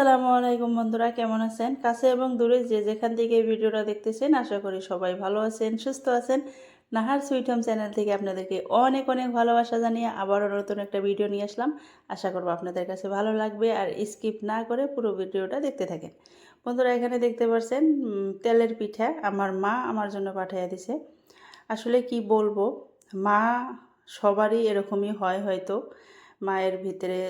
আসসালামু আলাইকুম বন্ধুরা, কেমন আছেন? কাছে এবং দূরে যে যেখান থেকে এই ভিডিওটা দেখতেছেন, আশা করি সবাই ভালো আছেন, সুস্থ আছেন। নাহার সুইট হোম চ্যানেল থেকে আপনাদেরকে অনেক অনেক ভালোবাসা জানিয়ে আবারও নতুন একটা ভিডিও নিয়ে আসলাম। আশা করব আপনাদের কাছে ভালো লাগবে আর স্কিপ না করে পুরো ভিডিওটা দেখতে থাকেন। বন্ধুরা, এখানে দেখতে পাচ্ছেন তেলের পিঠা আমার মা আমার জন্য পাঠিয়ে দিছে। আসলে কি বলব, মা সবারই এরকমই হয় হয়তো। মায়ের ভিতরে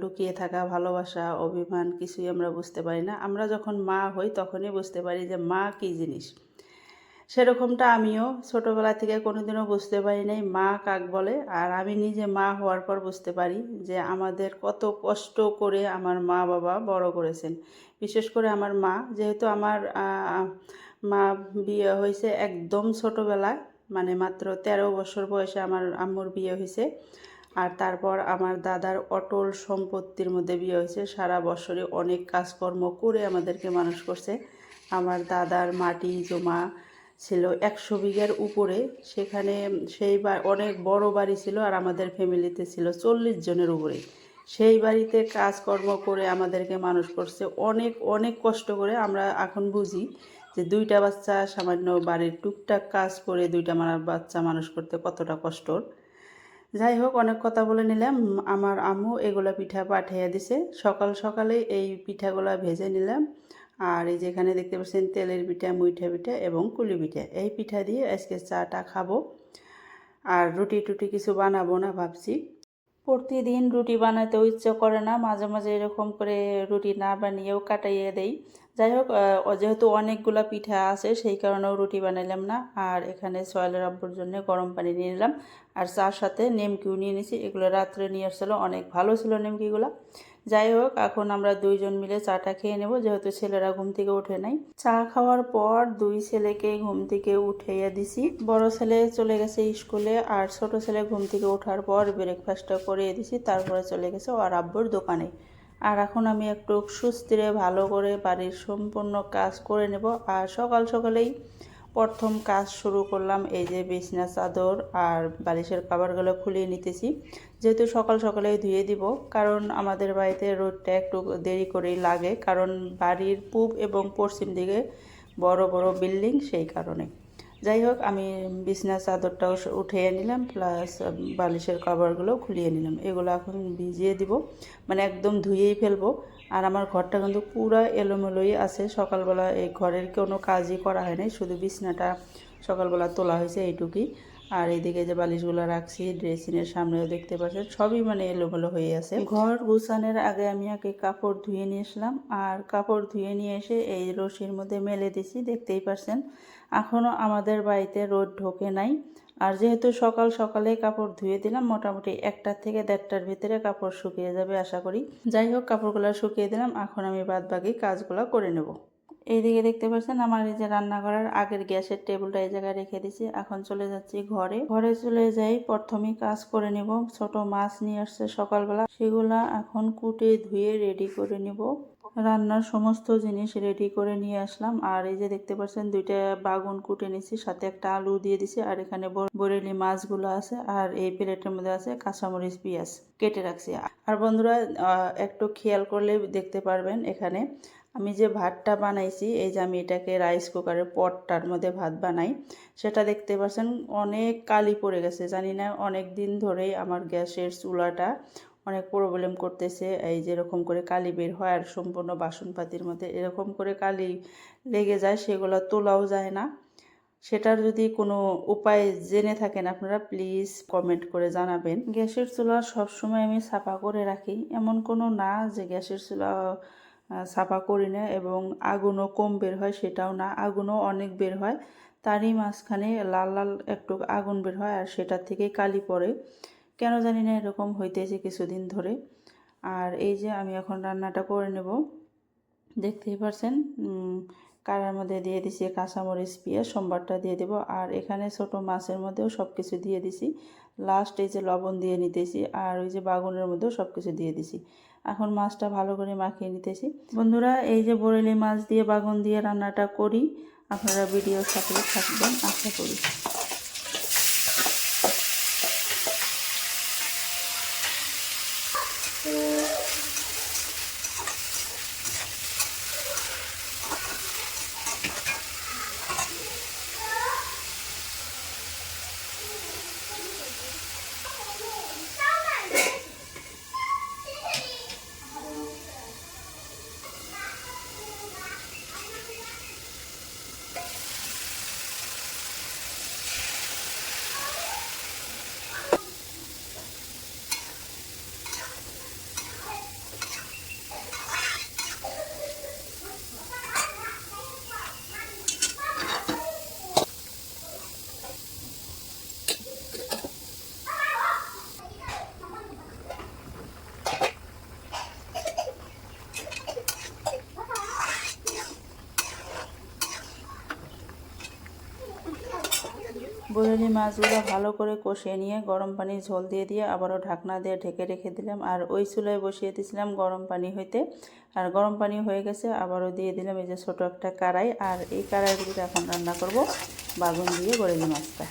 লুকিয়ে থাকা, ভালোবাসা, অভিমান কিছুই আমরা বুঝতে পারি না। আমরা যখন মা হই তখনই বুঝতে পারি যে মা কী জিনিস। সেরকমটা আমিও ছোটোবেলা থেকে কোনোদিনও বুঝতে পারি নাই মা কাক বলে। আর আমি নিজে মা হওয়ার পর বুঝতে পারি যে আমাদের কত কষ্ট করে আমার মা বাবা বড় করেছেন। বিশেষ করে আমার মা, যেহেতু আমার মা বিয়ে হয়েছে একদম ছোটোবেলায় মানে মাত্র তেরো বছর বয়সে আমার আম্মুর বিয়ে হয়েছে। আর তারপর আমার দাদার অটল সম্পত্তির মধ্যে বিয়ে হয়েছে। সারা বছরে অনেক কাজকর্ম করে আমাদেরকে মানুষ করছে। আমার দাদার মাটি জমা ছিল একশো বিঘার উপরে। সেখানে সেই অনেক বড় বাড়ি ছিল আর আমাদের ফ্যামিলিতে ছিল চল্লিশ জনের উপরে। সেই বাড়িতে কাজকর্ম করে আমাদেরকে মানুষ করছে। অনেক অনেক কষ্ট করে আমরা এখন বুঝি যে দুইটা বাচ্চা, সামান্য বাড়ির টুকটাক কাজ করে দুইটা মানার বাচ্চা মানুষ করতে কতটা কষ্টর যাই হোক, অনেক কথা বলে নিলাম। আমার আম্মু এগুলো পিঠা পাঠিয়ে দিছে। সকাল সকালে এই পিঠাগুলা ভেজে নিলাম। আর এই যেখানে দেখতে পাচ্ছেন, তেলের পিঠা, মুইঠা পিঠা এবং কুলি পিঠা। এই পিঠা দিয়ে আজকে চাটা খাব। আর রুটি টুটি কিছু বানাবো না ভাবছি। প্রতিদিন রুটি বানাতেও ইচ্ছে করে না। মাঝে মাঝে এরকম করে রুটি না বানিয়েও কাটাইয়ে দেই। যাই হোক যেহেতু অনেকগুলা পিঠা আছে, সেই কারণেও রুটি বানাইলাম না। আর এখানে সয়েলের আব্বুর জন্য গরম পানি নিয়ে নিলাম। আর চার সাথে নেমকিও নিয়ে নিয়েছি এগুলো রাত্রে নিয়ে আসছিল, অনেক ভালো ছিল নেমকিগুলো। যাই হোক, এখন আমরা দুইজন মিলে চাটা খেয়ে নেব, যেহেতু ছেলেরা ঘুম থেকে উঠে নাই। চা খাওয়ার পর দুই ছেলেকে ঘুম থেকে উঠাইয়া দিছি। বড় ছেলে চলে গেছে স্কুলে, আর ছোট ছেলে ঘুম থেকে ওঠার পর ব্রেকফাস্টটা করিয়ে দিছি। তারপরে চলে গেছে ওর আব্বুর দোকানে। আর এখন আমি একটু সুস্থিরে, ভালো করে বাড়ির সম্পূর্ণ কাজ করে নেব। আর সকাল সকালেই প্রথম কাজ শুরু করলাম এই যে বিছনা, চাদর আর বালিশের কাবারগুলো খুলিয়ে নিতেছি। যেহেতু সকাল সকালেই ধুয়ে দিব, কারণ আমাদের বাড়িতে রোদটা একটু দেরি করেই লাগে, কারণ বাড়ির পূব এবং পশ্চিম দিকে বড় বড় বিল্ডিং সেই কারণে। যাই হোক, আমি বিছনা চাদরটাও উঠিয়ে নিলাম প্লাস বালিশের কভারগুলোও খুলিয়ে নিলাম। এগুলো এখন ভিজিয়ে দিব মানে একদম ধুয়েই ফেলব। আর আমার ঘরটা কিন্তু পুরো এলোমেলোই আছে। সকালবেলা এই ঘরের কোনো কাজই করা হয় নাই, শুধু বিছনাটা সকালবেলা তোলা হয়েছে এইটুকুই। আর এদিকে যে বালিশগুলো রাখছি ড্রেসিংয়ের সামনেও দেখতে পাচ্ছেন, সবই মানে এলোমেলো হয়ে আছে। ঘর গুছানোর আগে আমি আগে কাপড় ধুয়ে নিয়ে আসলাম, আর কাপড় ধুয়ে নিয়ে এসে এই রশির মধ্যে মেলে দিছি, দেখতেই পারছেন এখনও আমাদের বাড়িতে রোদ ঢোকে নাই, আর যেহেতু সকাল সকালে কাপড় ধুয়ে দিলাম, মোটামুটি একটার থেকে দেড়টার ভিতরে কাপড় শুকিয়ে যাবে, আশা করি। যাই হোক, কাপড়গুলো শুকিয়ে দিলাম, এখন আমি বাদ বাকি কাজগুলো করে নেব। এইদিকে দেখতে পাচ্ছেন, আমার এই যে রান্নাঘরের আগের গ্যাসের টেবিলটা এই জায়গায় রেখে দিছি এখন চলে যাচ্ছি ঘরে। ঘরে চলে যাই প্রথমেই কাজ করে নেব। ছোট মাছ নিয়ে আসছে সকালবেলা। সেগুলা এখন কুটে ধুয়ে রেডি করে নেব। রান্নার সমস্ত জিনিস রেডি করে নিয়ে আসলাম। আর এই যে দেখতে পাচ্ছেন, দুইটা বাগুন কুটে নিছি সাথে একটা আলু দিয়ে দিছি। আর এখানে বরেলি মাছগুলো আছে, আর এই প্লেটের মধ্যে আছে কাঁচামরিচ পেঁয়াজ কেটে রাখছি। আর বন্ধুরা একটু খেয়াল করলে দেখতে পারবেন এখানে। আমি যে ভাতটা বানাইছি, এই যে আমি এটাকে রাইস কুকারের পটটার মধ্যে ভাত বানাই, সেটা দেখতে পাচ্ছেন অনেক কালি পড়ে গেছে। জানি না অনেক দিন ধরেই আমার গ্যাসের চুলাটা অনেক প্রবলেম করতেছে। এই যে যেরকম করে কালি বের হয় আর সম্পূর্ণ বাসনপাতির মধ্যে এরকম করে কালি লেগে যায়, সেগুলো তোলাও যায় না। সেটার যদি কোনো উপায় জেনে থাকেন আপনারা প্লিজ কমেন্ট করে জানাবেন। গ্যাসের চুলা সবসময় আমি সাফা করে রাখি। এমন কোনো না যে গ্যাসের চুলা সাফা করি না এবং আগুনও কম বের হয়, সেটাও না, আগুনও অনেক বের হয়। তারই মাঝখানে লাল লাল একটু আগুন বের হয় আর সেটার থেকে কালি পড়ে। কেন জানি না এরকম হইতেছে কিছুদিন ধরে। আর এই যে আমি এখন রান্নাটা করে নেব। দেখতেই পারছেন কারার মধ্যে দিয়ে দিছি কাঁচামরিচ, পেঁয়াজ, সোমবারটা দিয়ে দেব। আর এখানে ছোট মাছের মধ্যেও সব কিছু দিয়ে দিছি। লাস্ট এই যে লবণ দিয়ে নিতেছি, আর ওই যে বাগুনের মধ্যেও সব কিছু দিয়ে দিছি। এখন মাছটা ভালো করে মাখিয়ে নিতেছি। বন্ধুরা, এই যে বরেলি মাছ দিয়ে বাগুন দিয়ে রান্নাটা করি। আপনারা ভিডিওর সাথে থাকবেন, আশা করি। বরেলি মাছগুলো ভালো করে কষিয়ে নিয়ে গরম পানি ঝোল দিয়ে দিয়ে আবারও ঢাকনা দিয়ে ঢেকে রেখে দিলাম। আর ওই চুলায় বসিয়ে দিয়েছিলাম গরম পানি হইতে। আর গরম পানি হয়ে গেছে, আবারও দিয়ে দিলাম এই যে ছোটো একটা কড়াই। আর এই কড়াইগুলিতে এখন রান্না করব বাগুন দিয়ে বরেলি মাছটা।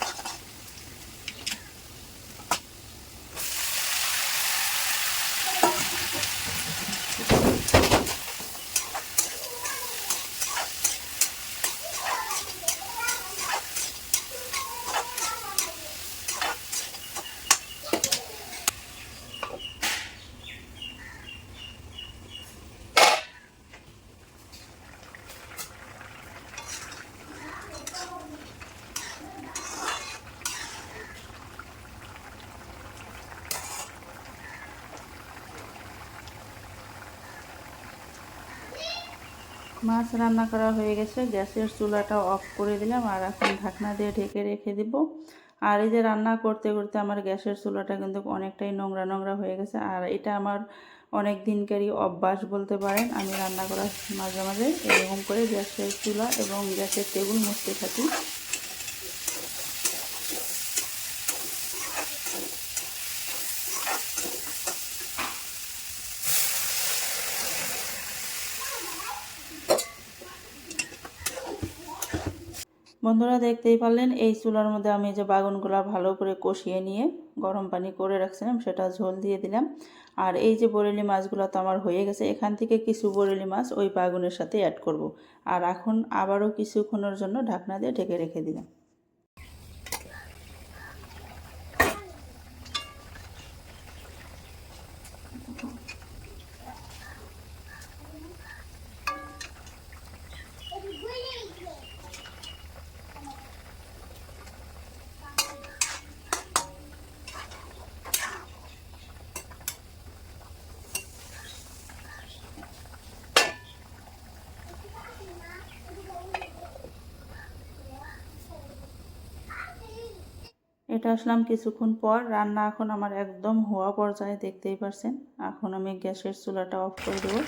মাছ রান্না করা হয়ে গেছে। গ্যাসের চুলাটা অফ করে দিলাম আর এখন ঢাকনা দিয়ে ঢেকে রেখে দিব। আর এই যে রান্না করতে করতে আমার গ্যাসের চুলাটা কিন্তু অনেকটাই নোংরা নোংরা হয়ে গেছে। আর এটা আমার অনেক দিনকারই অভ্যাস বলতে পারেন। আমি রান্না করার মাঝে মাঝে এরকম করে গ্যাসের চুলা এবং গ্যাসের টেবিল মুছতে থাকি। বন্ধুরা দেখতেই পারলেন, এই চুলার মধ্যে আমি যে বাগুনগুলো ভালো করে কষিয়ে নিয়ে গরম পানি করে রাখছিলাম, সেটা ঝোল দিয়ে দিলাম আর এই যে বরেলি মাছগুলো তো আমার হয়ে গেছে, এখান থেকে কিছু বরেলি মাছ ওই বাগুনের সাথে অ্যাড করব। আর এখন আবারও কিছুক্ষণের জন্য ঢাকনা দিয়ে ঢেকে রেখে দিলাম এটা আসলাম কিছুক্ষণ পর। রান্না এখন আমার একদম হওয়া পর্যায়ে, দেখতেই পারছেন। এখন আমি গ্যাসের চুলাটা অফ করে দেবো।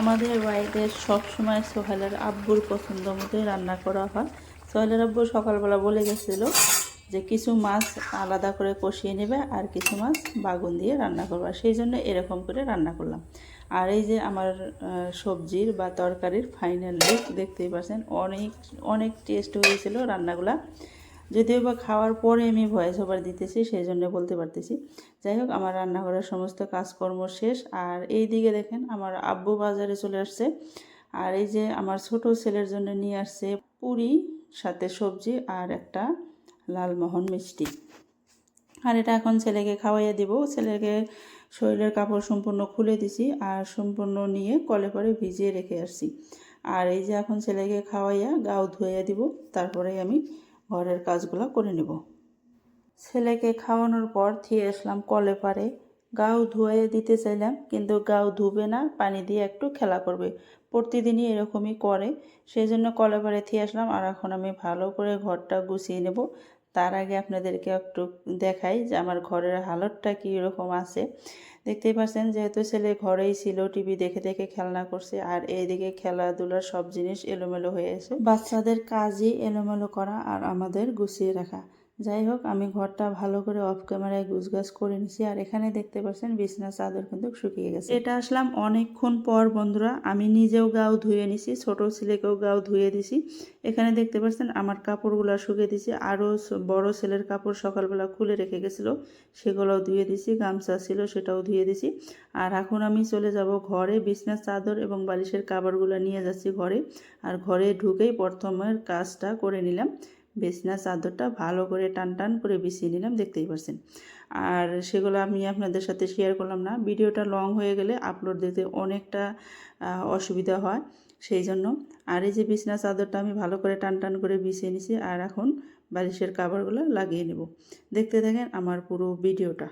আমাদের বাড়িতে সবসময় সোহেলের আব্বুর পছন্দ মতোই রান্না করা হয়। সোহেলের আব্বু সকালবেলা বলে গেছিল যে কিছু মাছ আলাদা করে কষিয়ে নেবে আর কিছু মাছ বাগুন দিয়ে রান্না করবা। সেই জন্য এরকম করে রান্না করলাম। আর এই যে আমার সবজির বা তরকারির ফাইনাল লুক দেখতেই পাচ্ছেন অনেক অনেক টেস্ট হয়েছিল রান্নাগুলা। যদিও বা খাওয়ার পরে আমি ভয়েস ওভার দিতেছি সেই জন্য বলতে পারতেছি। যাই হোক, আমার রান্নাঘরের সমস্ত কাজকর্ম শেষ। আর এই দিকে দেখেন, আমার আব্বু বাজারে চলে আসছে। আর এই যে আমার ছোট ছেলের জন্য নিয়ে আসছে পুরি, সাথে সবজি আর একটা লালমোহন মিষ্টি। আর এটা এখন ছেলেকে খাওয়াইয়া দিব। ছেলেকে শরীরের কাপড় সম্পূর্ণ খুলে দিছি আর সম্পূর্ণ নিয়ে কলে করে ভিজিয়ে রেখে আসছি। আর এই যে এখন ছেলেকে খাওয়াইয়া গাও ধুইয়া দিব তারপরে আমি ঘরের কাজগুলো করে নেব। ছেলেকে খাওয়ানোর পর থিয়ে আসলাম কলে পারে গাও ধুয়ে দিতে চাইলাম, কিন্তু গাও ধুবে না, পানি দিয়ে একটু খেলা করবে। প্রতিদিনই এরকমই করে। সেই জন্য কলে পারে থিয়ে আসলাম, আর এখন আমি ভালো করে ঘরটা গুছিয়ে নেব। তার আগে আপনাদেরকে একটু দেখাই যে আমার ঘরের হালতটা কীরকম আছে। দেখতেই পাচ্ছেন যেহেতু ছেলে ঘরেই ছিল, টিভি দেখে দেখে খেলনা করছে আর এইদিকে খেলাধুলার সব জিনিস এলোমেলো হয়ে আছে। বাচ্চাদের কাজই এলোমেলো করা আর আমাদের গুছিয়ে রাখা। যাই হোক, আমি ঘরটা ভালো করে অফ ক্যামেরায় গুছগাছ করে নিছি আর এখানে দেখতে পাচ্ছেন বিছনা চাদর কিন্তু শুকিয়ে গেছে। এটা আসলাম অনেকক্ষণ পর, বন্ধুরা। আমি নিজেও গাও ধুয়ে নিছি, ছোট ছেলেকেও গাও ধুয়ে দিছি। এখানে দেখতে পাচ্ছেন আমার কাপড়গুলো শুকিয়ে দিছি। আরও বড় ছেলের কাপড় সকালবেলা খুলে রেখে গেছিল, সেগুলোও ধুয়ে দিছি, গামছা ছিল সেটাও ধুয়ে দিছি। আর এখন আমি চলে যাব ঘরে বিছনা চাদর এবং বালিশের কাপড়গুলো নিয়ে যাচ্ছি ঘরে। আর ঘরে ঢুকেই প্রথমের কাজটা করে নিলাম। বিছনা চাদরটা ভালো করে টান টান করে বিছিয়ে নিলাম, দেখতেই পারছেন। আর সেগুলো আমি আপনাদের সাথে শেয়ার করলাম না, ভিডিওটা লং হয়ে গেলে আপলোড দিতে অনেকটা অসুবিধা হয়, সেই জন্য। আর এই যে বিছনা চাদরটা আমি ভালো করে টান টান করে বিছিয়ে নিছি, আর এখন বালিশের কাভারগুলো লাগিয়ে নেব। দেখতে থাকেন আমার পুরো ভিডিওটা।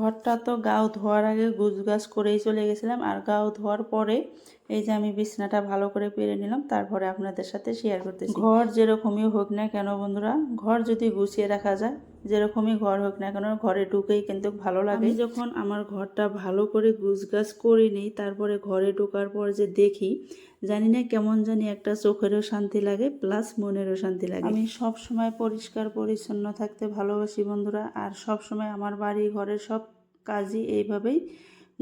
ঘরটা তো গাও ধোয়ার আগে গুছগাছ করেই চলে গেছিলাম। আর গাও ধোয়ার পরে এই যে আমি বিছনাটা ভালো করে পেরে নিলাম, তারপরে আপনাদের সাথে শেয়ার করতেছি। ঘর যেরকমই হোক না কেন বন্ধুরা, ঘর যদি গুছিয়ে রাখা যায়, যেরকমই ঘর হোক না কেন, ঘরে ঢুকেই কিন্তু ভালো লাগে। যখন আমার ঘরটা ভালো করে গুছগাছ করে নিই তারপরে ঘরে ঢোকার পর যে দেখি জানি না কেমন জানি একটা চোখেরও শান্তি লাগে প্লাস মনেরও শান্তি লাগে। আমি সব সময় পরিষ্কার, পরিচ্ছন্ন থাকতে ভালোবাসি বন্ধুরা, আর সব সময় আমার বাড়ি, ঘরের সব কাজই এইভাবেই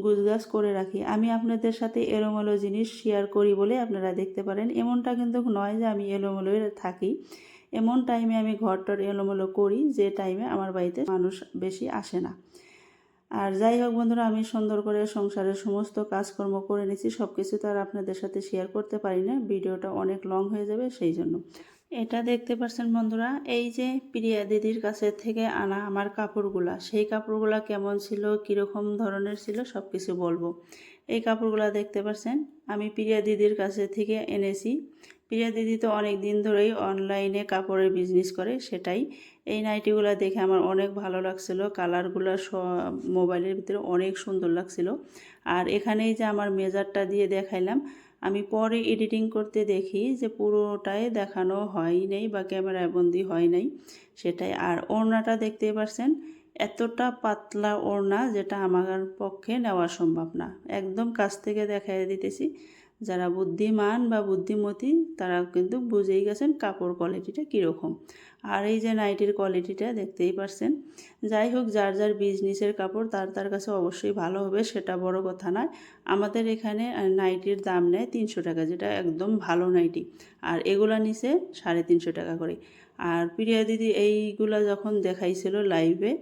গুছগাছ করে রাখি। আমি আপনাদের সাথে এলোমেলো জিনিস শেয়ার করি বলে আপনারা দেখতে পারেন। এমনটা কিন্তু নয় যে আমি এলোমেলো থাকি। এমন টাইমে আমি ঘরটার এলোমেলো করি যে টাইমে আমার বাড়িতে মানুষ বেশি আসে না। আর যাই হোক বন্ধুরা, আমি সুন্দর করে সংসারের সমস্ত কাজকর্ম করে নিচ্ছি সব কিছু তো আর আপনাদের সাথে শেয়ার করতে পারি না, ভিডিওটা অনেক লং হয়ে যাবে সেই জন্য। এটা দেখতে পাচ্ছেন বন্ধুরা, এই যে প্রিয়া দিদির কাছে থেকে আনা আমার কাপড়গুলা, সেই কাপড়গুলা কেমন ছিল, কীরকম ধরনের ছিল সব কিছু বলব। এই কাপড়গুলা দেখতে পাচ্ছেন আমি প্রিয়া দিদির কাছে থেকে এনেছি। প্রিয়া দিদি তো অনেক দিন ধরেই অনলাইনে কাপড়ের বিজনেস করে, সেটাই। এই নাইটিগুলো দেখে আমার অনেক ভালো লাগছিল। কালারগুলো মোবাইলের ভিতরে অনেক সুন্দর লাগছিল। আর এখানেই যে আমার মেজারটা দিয়ে দেখাইলাম, আমি পরে এডিটিং করতে দেখি যে পুরোটাই দেখানো হয় নাই বা ক্যামেরায় বন্দি হয় নাই, সেটাই। আর ওড়নাটা দেখতেই পারছেন, এতটা পাতলা ওড়না যেটা আমার পক্ষে নেওয়া সম্ভব না। একদম কাছ থেকে দেখাই দিতেছি। যারা বুদ্ধিমান বা বুদ্ধিমতী, তারা কিন্তু বুঝেই গেছেন কাপড় কোয়ালিটিটা কীরকম। আর এই যে নাইটির কোয়ালিটিটা দেখতেই পারছেন। যাই হোক, যার যার বিজনেসের কাপড়, তার তার কাছে অবশ্যই ভালো হবে, সেটা বড় কথা নয়। আমাদের এখানে নাইটির দাম নেয় তিনশো টাকা, যেটা একদম ভালো নাইটি আর এগুলা নিচে সাড়ে তিনশো টাকা করে। আর প্রিয়া দিদি এইগুলা যখন দেখাইছিল লাইভে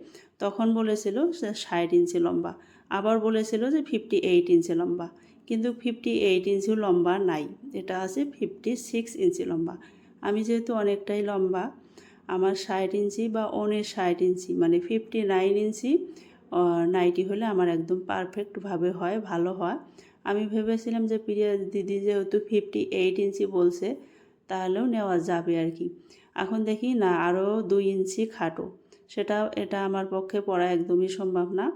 তখন বলেছিল ষাট ইঞ্চি লম্বা। আবার বলেছিল যে ফিফটি এইট ইঞ্চি লম্বা। কিন্তু ফিফটি এইট ইঞ্চি লম্বা নাই। এটা আছে ফিফটি সিক্স ইঞ্চি লম্বা। আমি যেহেতু অনেকটাই লম্বা, আমার ষাট ইঞ্চি বা অনের ষাট ইঞ্চি মানে ফিফটি নাইন ইঞ্চি নাইটি হলে আমার একদম পারফেক্টভাবে হয়, ভালো হয়। আমি ভেবেছিলাম যে প্রিয়া দিদি যেহেতু ফিফটি এইট ইঞ্চি বলছে, তাহলেও নেওয়া যাবে আর কি। এখন দেখি না আরও দুই ইঞ্চি খাটো। সেটা, এটা আমার পক্ষে পড়া একদমই সম্ভব না।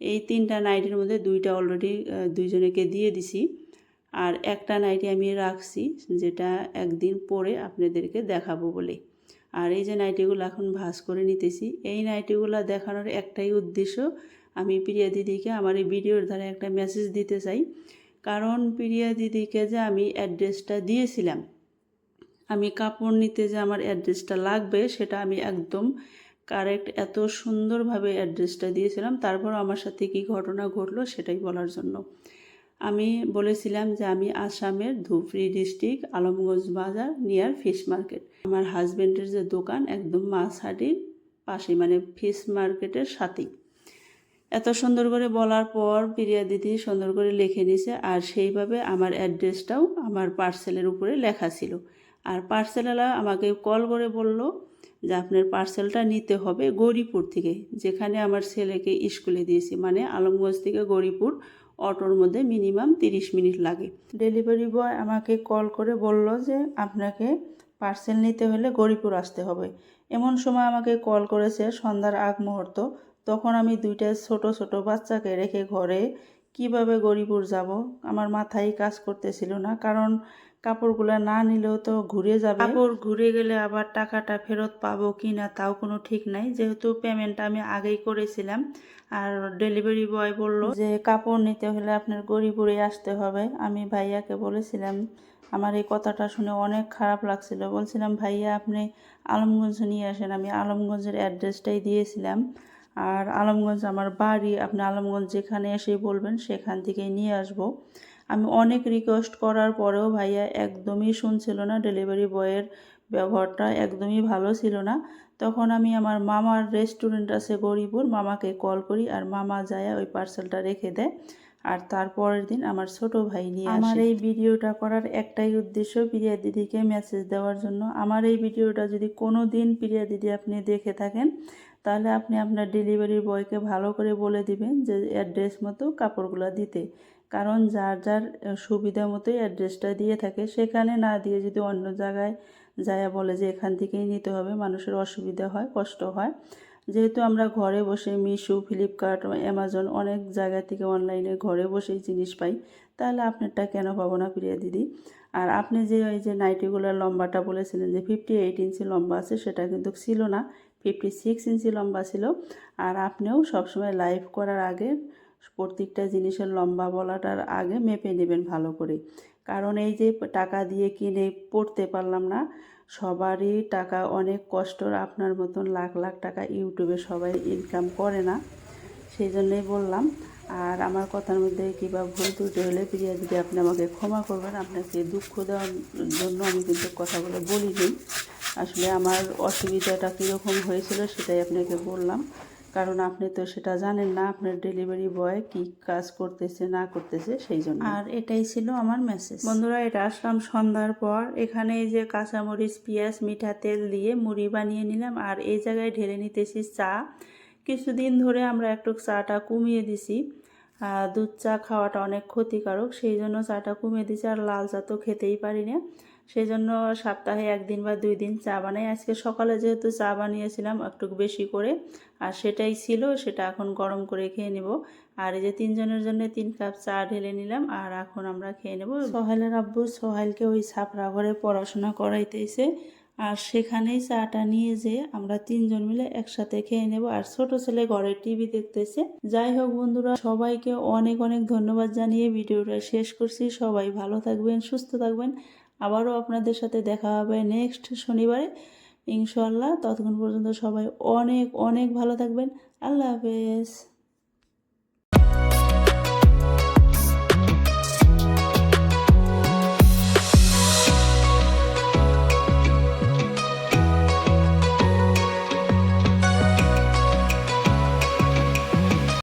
এই তিনটা নাইটির মধ্যে দুইটা অলরেডি দুইজনেকে দিয়ে দিছি। আর একটা নাইটি আমি রাখছি, যেটা একদিন পরে আপনাদেরকে দেখাবো বলে। আর এই যে নাইটিগুলো এখন ভাস করে নিতেছি, এই নাইটিগুলো দেখানোর একটাই উদ্দেশ্য, আমি প্রিয়া দিদিকে আমার এই ভিডিওর দ্বারা একটা মেসেজ দিতে চাই। কারণ প্রিয়া দিদিকে যে আমি অ্যাড্রেসটা দিয়েছিলাম, আমি কাপড় নিতে যে আমার অ্যাড্রেসটা লাগবে, সেটা আমি একদম কারেক্ট এত সুন্দরভাবে অ্যাড্রেসটা দিয়েছিলাম, তারপর আমার সাথে কী ঘটনা ঘটলো সেটাই বলার জন্য। আমি বলেছিলাম যে আমি আসামের ধুবড়ি ডিস্ট্রিক্ট, আলমগঞ্জ বাজার, নিয়ার ফিশ মার্কেট। আমার হাজব্যান্ডের যে দোকান একদম মাছহাটির পাশে মানে ফিশ মার্কেটের সাথেই। এত সুন্দর করে বলার পর প্রিয়া দিদি সুন্দর করে লিখে নিছে, আর সেইভাবে আমার অ্যাড্রেসটাও আমার পার্সেলের উপরে লেখা ছিল। আর পার্সেলওয়ালা আমাকে কল করে বলল যে আপনার পার্সেলটা নিতে হবে গৌরীপুর থেকে, যেখানে আমার ছেলেকে স্কুলে দিয়েছি। মানে আলমগঞ্জ থেকে গৌরীপুর, অটোর মধ্যে মিনিমাম তিরিশ মিনিট লাগে। ডেলিভারি বয় আমাকে কল করে বলল যে, আপনাকে পার্সেল নিতে হলে গৌরীপুর আসতে হবে। এমন সময় আমাকে কল করেছে সন্ধ্যার আগ মুহূর্ত। তখন আমি দুইটা ছোট ছোট বাচ্চাকে রেখে ঘরে কীভাবে গরিপুর যাব? আমার মাথায় কাজ করতেছিল না, কারণ কাপড়গুলো না নিলেও তো ঘুরে যাবে। কাপড় ঘুরে গেলে আবার টাকাটা ফেরত পাবো কি না তাও কোনো ঠিক নাই। যেহেতু পেমেন্ট আমি আগেই করেছিলাম আর ডেলিভারি বয় বলল যে কাপড় নিতে হলে আপনার গরিপুরে আসতে হবে। আমি ভাইয়াকে বলেছিলাম আমার এই কথাটা শুনে অনেক খারাপ লাগছিল। বলছিলাম ভাইয়া আপনি আলমগঞ্জ নিয়ে আসেন। আমি আলমগঞ্জের অ্যাড্রেসটাই দিয়েছিলাম। আর আলমগঞ্জ আমার বাড়ি আপনি আলমগঞ্জ যেখানে এসে বলবেন সেখান থেকে নিয়ে আসব। আমি অনেক রিকোয়েস্ট করার পরেও ভাইয়া একদমই শুনছিল না ডেলিভারি বয়ের ব্যবহারটা একদমই ভালো ছিল না। তখন আমি আমার মামার রেস্টুরেন্ট আছে গরিপুর মামাকে কল করি আর মামা যায় ওই পার্সেলটা রেখে দেয়। আর তারপরের দিন আমার ছোট ভাই নিয়ে আমার এই ভিডিওটা করার একটাই উদ্দেশ্য প্রিয়া দিদিকে মেসেজ দেওয়ার জন্য। আমার এই ভিডিওটা যদি কোনো দিন প্রিয়া দিদি আপনি দেখে থাকেন, তাহলে আপনি আপনার ডেলিভারি বয়কে ভালো করে বলে দিবেন যে অ্যাড্রেস মতো কাপড়গুলো দিতে। কারণ যার যার সুবিধা মতোই অ্যাড্রেসটা দিয়ে থাকে, সেখানে না দিয়ে যদি অন্য জায়গায় যায় বলে যে এখান থেকেই নিতে হবে, মানুষের অসুবিধা হয়, কষ্ট হয়। যেহেতু আমরা ঘরে বসে মিশো, ফ্লিপকার্ট অ্যামাজন অনেক জায়গা থেকে অনলাইনে ঘরে বসেই জিনিস পাই, তাহলে আপনারটা কেন পাবো না প্রিয়া দিদি? আর আপনি যে ওই যে নাইটিগুলোর লম্বাটা বলেছিলেন যে ফিফটি এইট ইঞ্চি লম্বা আছে, সেটা কিন্তু ছিল না ফিফটি সিক্স ইঞ্চি লম্বা ছিল। আর আপনিও সবসময় লাইভ করার আগে প্রত্যেকটা জিনিসের লম্বা বলাটার আগে মেপে নেবেন ভালো করে। কারণ এই যে টাকা দিয়ে কিনে পড়তে পারলাম না, সবারই টাকা অনেক কষ্টর আপনার মতন লাখ লাখ টাকা ইউটিউবে সবাই ইনকাম করে না, সেই জন্যই বললাম। আর আমার কথার মধ্যে কিবা ভুল ত্রুটি হলে প্রিয়া দিদি আপনি আমাকে ক্ষমা করবেন, আপনাকে দুঃখ দেওয়ার জন্য আমি কিন্তু কথাগুলো বলিনি। আসলে আমার অসুবিধাটা কীরকম হয়েছিল সেটাই আপনাকে বললাম। কারণ আপনি তো সেটা জানেন না আপনার ডেলিভারি বয় কি কাজ করতেছে না করতেছে সেই জন্য। আর এটাই ছিল আমার মেসেজ বন্ধুরা এটা আসলাম সন্ধ্যার পর। এখানে এই যে কাঁচামরিচ পেঁয়াজ মিঠা তেল দিয়ে মুড়ি বানিয়ে নিলাম আর এই জায়গায় ঢেলে নিতেছি চা। কিছুদিন ধরে আমরা একটু চাটা কমিয়ে দিছি। দুধ চা খাওয়াটা অনেক ক্ষতিকারক সেই জন্য চাটা কমিয়ে দিছি আর লাল চা তো খেতেই পারি না। সেই জন্য সপ্তাহে একদিন বা দুই দিন চা বানাই। আজকে সকালে যেহেতু চা বানিয়েছিলাম একটু বেশি করে, আর সেটাই ছিল, সেটা এখন গরম করে খেয়ে নেব। আর এই যে তিনজনের জন্য তিন কাপ চা ঢেলে নিলাম, আর এখন আমরা খেয়ে নেব। সোহেলের আব্বু সোহেলকে ওই ছাপড়া ঘরে পড়াশোনা করাইতেছে, আর সেখানেই চাটা নিয়ে যে আমরা তিনজন মিলে একসাথে খেয়ে নেব। আর ছোট ছেলে ঘরে টিভি দেখতেছে। যাই হোক বন্ধুরা, সবাইকে অনেক অনেক ধন্যবাদ জানিয়ে ভিডিওটা শেষ করছি। সবাই ভালো থাকবেন, সুস্থ থাকবেন। আবারও আপনাদের সাথে দেখা হবে নেক্সট শনিবারে। ইনশাল্লাহ ততক্ষণ পর্যন্ত সবাই অনেক অনেক ভালো থাকবেন। আল্লাহ হাফেজ।